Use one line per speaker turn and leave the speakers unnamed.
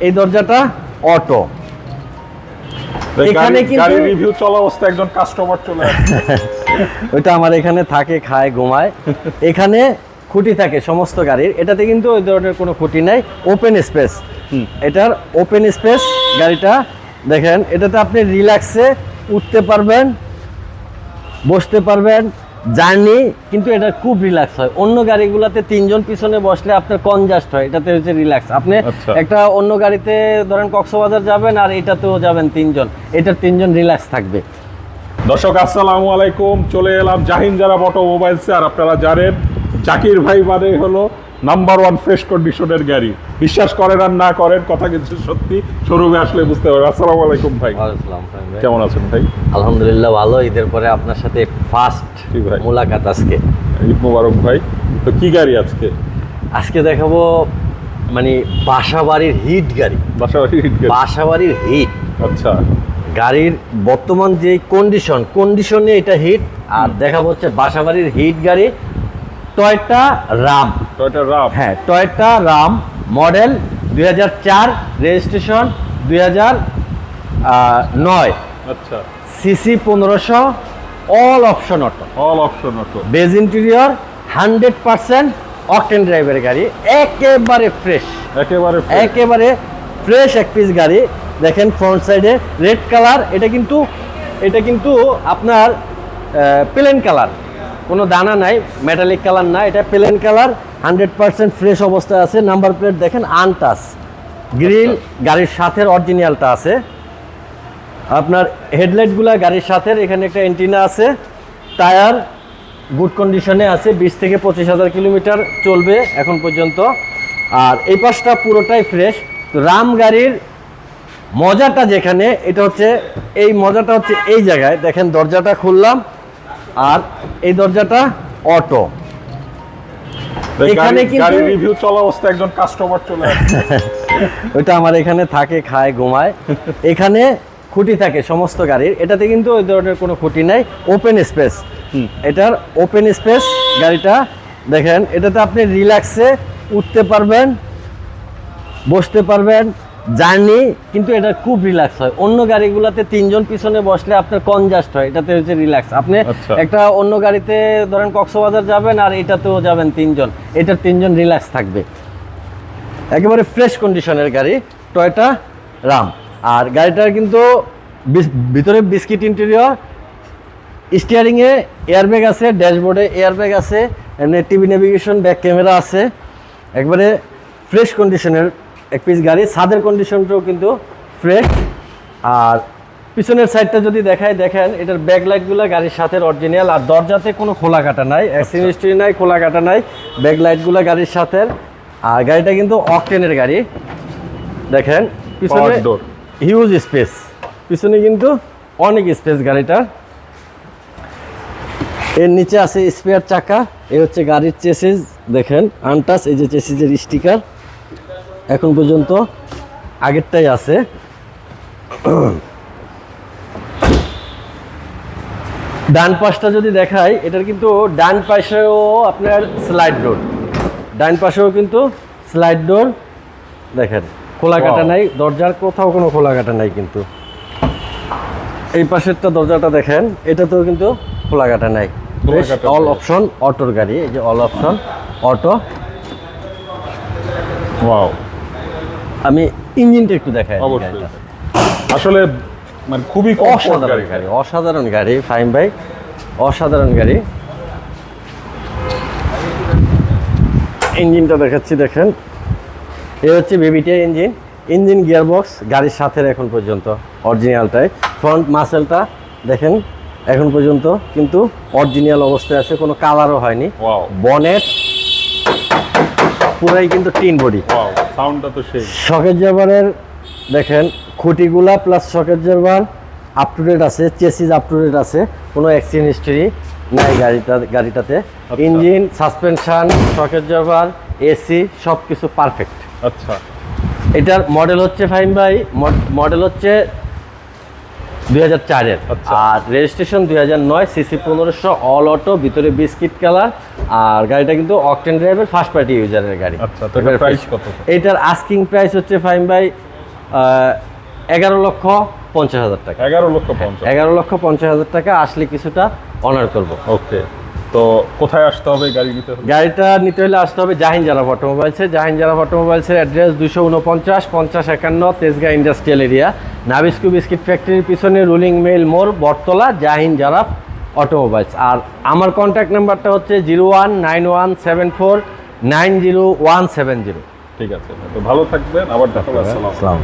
এই দরজাটা অটো। এখানে কিন্তু-
রিভিউ চলা অবস্থা একজন কাস্টমার চলে
ওইটা আমার এখানে থাকে খায় ঘুমায়। এখানে খুঁটি থাকে সমস্ত গাড়ির। এটাতে কিন্তু ওই ধরনের কোনো খুঁটি নাই। ওপেন স্পেস এটার ওপেন স্পেস গাড়িটা দেখেন এটাতে আপনি রিল্যাক্সে উঠতে পারবেন বসতে পারবেন জার্নি কিন্তু এটা খুব রিল্যাক্স হয়। অন্য গাড়িগুলোতে তিনজন পিছনে বসলে আপনার কনজাস্ট হয় এটাতে হচ্ছে রিল্যাক্স। আপনি
আচ্ছা।
একটা অন্য গাড়িতে ধরেন কক্সবাজার যাবেন আর এটাতেও যাবেন তিনজন এটার তিনজন রিল্যাক্স থাকবে।
দর্শক আসসালামু আলাইকুম চলে এলাম জাহিন যারা অটোমোবাইলসে আর আপনারা জানেন জাকির ভাই মানে হলো নাম্বার ওয়ান ফ্রেশ কন্ডিশনের গাড়ি বিশ্বাস করেন আর না করেন কথা কিন্তু সত্যি শোরুমে আসলে বুঝতে পারবেন। আসসালামু আলাইকুম ভাই। কেমন আছেন ভাই?
আলহামদুলিল্লাহ ভালো। ঈদের পরে আপনার সাথে ফার্স্ট
ভাই।
মোলাকাত আজকে।
ঈদ মোবারক ভাই। তো কি গাড়ি আজকে?
আজকে দেখাবো মানে বাসাবাড়ির হিট গাড়ি।
বাসাবাড়ির হিট
বাসাবাড়ির হিট
আচ্ছা।
গাড়ির বর্তমান যে কন্ডিশন কন্ডিশনে এটা হিট আর দেখাবো হচ্ছে বাসাবাড়ির হিট গাড়ি। Toyota Raum.
Toyota Raum.
হ্যাঁ টয়টা রাম মডেল দুই রেজিস্ট্রেশন দুই নয়।
আচ্ছা।
সিসি পনেরোশো all option auto.
All option auto.
Beige interior hundred percent octane ড্রাইভের গাড়ি একেবারে ফ্রেশ।
একেবারে
একেবারে ফ্রেশ এক পিস গাড়ি। দেখেন ফ্রন্ট সাইডে রেড কালার এটা কিন্তু এটা কিন্তু আপনার প্লেন কালার কোনো দানা নাই মেটালিক কালার না এটা plain colour hundred percent fresh অবস্থায় আছে। নাম্বার প্লেট দেখেন আনটাস গ্রিল গাড়ির সাথে অরিজিনালটা আছে। আপনার হেডলাইটগুলো গাড়ির সাথে এখানে একটা এন্টিনা আছে। টায়ার গুড কন্ডিশনে আছে, বিশ থেকে পঁচিশ হাজার কিলোমিটার চলবে এখন পর্যন্ত। আর এই পাশটা পুরোটাই ফ্রেশ তো রাম গাড়ির মজাটা যেখানে, এটা হচ্ছে, এই মজাটা হচ্ছে এই জায়গায়। দেখেন, দরজাটা খুললাম। আর এই দরজাটা অটো। এখানে কিন্তু-
রিভিউ চলা অবস্থা একজন কাস্টমার চলে আসছে।
ওইটা আমার এখানে থাকে খায় ঘুমায়। এখানে খুঁটি থাকে সমস্ত গাড়ির। এটাতে কিন্তু ওই ধরনের কোনো খুঁটি নাই। ওপেন স্পেস এটার ওপেন স্পেস গাড়িটা দেখেন এটাতে আপনি রিল্যাক্সে উঠতে পারবেন বসতে পারবেন জার্নি কিন্তু এটা খুব রিল্যাক্স হয়। অন্য গাড়িগুলোতে তিনজন পিছনে বসলে আপনার কনজাস্ট হয় এটাতে হচ্ছে রিল্যাক্স আপনি
আচ্ছা।
একটা অন্য গাড়িতে ধরেন কক্সবাজার যাবেন আর এটাতেও যাবেন তিনজন। এটার তিনজন রিল্যাক্স থাকবে। একেবারে ফ্রেশ কন্ডিশনের গাড়ি টয়টা রাম আর গাড়িটার কিন্তু ভিতরে বিস্কিট ইন্টেরিয়র স্টিয়ারিংয়ে এয়ারব্যাগ আছে ড্যাশবোর্ডে এয়ারব্যাগ আছে এমনি টিভি নেভিগেশন ব্যাক ক্যামেরা আছে। একবারে ফ্রেশ কন্ডিশনের এক পিস গাড়ি। ছাদের কন্ডিশনটাও কিন্তু ফ্রেশ আর পিছনের সাইডটা যদি দেখায় দেখেন এটার ব্যাক লাইটগুলো গাড়ির সাথে অরিজিনাল আর দরজাতে কোনো খোলা কাটা নাই অ্যাক্সিডেন্ট নাই খোলা কাটা নাই। ব্যাক লাইটগুলো গাড়ির সাথে। আর গাড়িটা কিন্তু অকটেনের গাড়ি। দেখেন পিছনে হিউজ স্পেস পিছনে কিন্তু অনেক স্পেস গাড়িটার। এর নিচে আছে স্পেয়ার চাকা। এ হচ্ছে গাড়ির চেসিস দেখেন আনটাস এই যে চেসিসের স্টিকার এখন পর্যন্ত আগেরটাই আছে। ডান পাশটা যদি দেখাই এটার কিন্তু ডান পাশেও আপনার স্লাইড ডোর। ডান পাশেও কিন্তু স্লাইড ডোর। দেখেন খোলা কাটা নাই দরজার কোথাও কোনো খোলা কাটা নাই কিন্তু। এই পাশেরটা দরজাটা দেখেন এটাতেও কিন্তু খোলা কাটা নাই। অল অপশন অটোর গাড়ি এই যে অল অপশন অটো
ওয়াও
আমি ইঞ্জিনটা একটু দেখাই
অবশ্যই। আসলে মানে খুবই
অসাধারণ
গাড়ি।
অসাধারণ গাড়ি ফাইন ভাই। অসাধারণ গাড়ি। ইঞ্জিনটা দেখাচ্ছি দেখেন। এ হচ্ছে বেবিটিয়া ইঞ্জিন ইঞ্জিন গিয়ারবক্স গাড়ির সাথে এখন পর্যন্ত অরিজিনালটাই ফ্রন্ট মাসেলটা দেখেন এখন পর্যন্ত কিন্তু অরিজিনাল অবস্থায় আছে কোনো কালারও হয়নি। বনেট পুরাই কিন্তু টিন বডি।
সাউন্ডটা তো সেই।
শকের জারবারের দেখেন খুঁটিগুলা প্লাস শকের জারবার আপ টু ডেট আছে চেসিস আপ টু ডেট আছে কোনো অ্যাক্সিডেন্ট হিস্ট্রি নাই গাড়িটা গাড়িটাতে। ইঞ্জিন সাসপেনশন শকের জারবার এসি সব কিছু পারফেক্ট
আচ্ছা।
এটার মডেল হচ্ছে ফাইন ভাই মডেল হচ্ছে দুই হাজার চারের।
আচ্ছা।
আর রেজিস্ট্রেশন দুই হাজার নয় সিসি পনেরোশো অল অটো ভিতরে বিস্কিট কালার আর গাড়িটা কিন্তু অকটেন ড্রাইভের ফার্স্ট পার্টি ইউজারের গাড়ি।
আচ্ছা, এটার কত?
এটার আস্কিং প্রাইস হচ্ছে ফাইন বাই এগারো লক্ষ পঞ্চাশ হাজার টাকা।
এগারো লক্ষ
এগারো লক্ষ পঞ্চাশ হাজার টাকা আসলে কিছুটা অনার করব।
ওকে তো কোথায় আসতে হবে গাড়ি নিতে হলে
গাড়িটা নিতে হলে আসতে হবে জাহিন জারাফ অটোমোবাইলসে। জাহিন জারাফ অটোমোবাইলসের অ্যাড্রেস দুশো উনপঞ্চাশ পঞ্চাশ একান্ন Tejgaon industrial area. Nabisco biscuit ফ্যাক্টরির পিছনে রুলিং মেল মোড় বটতলা জাহিন জারাফ অটোমোবাইলস। আর আমার কন্ট্যাক্ট নাম্বারটা হচ্ছে zero one nine one seven four nine zero one seven zero.
ঠিক আছে তো ভালো থাকবেন আবার দেখা হবে। আসসালাম
আসসালাম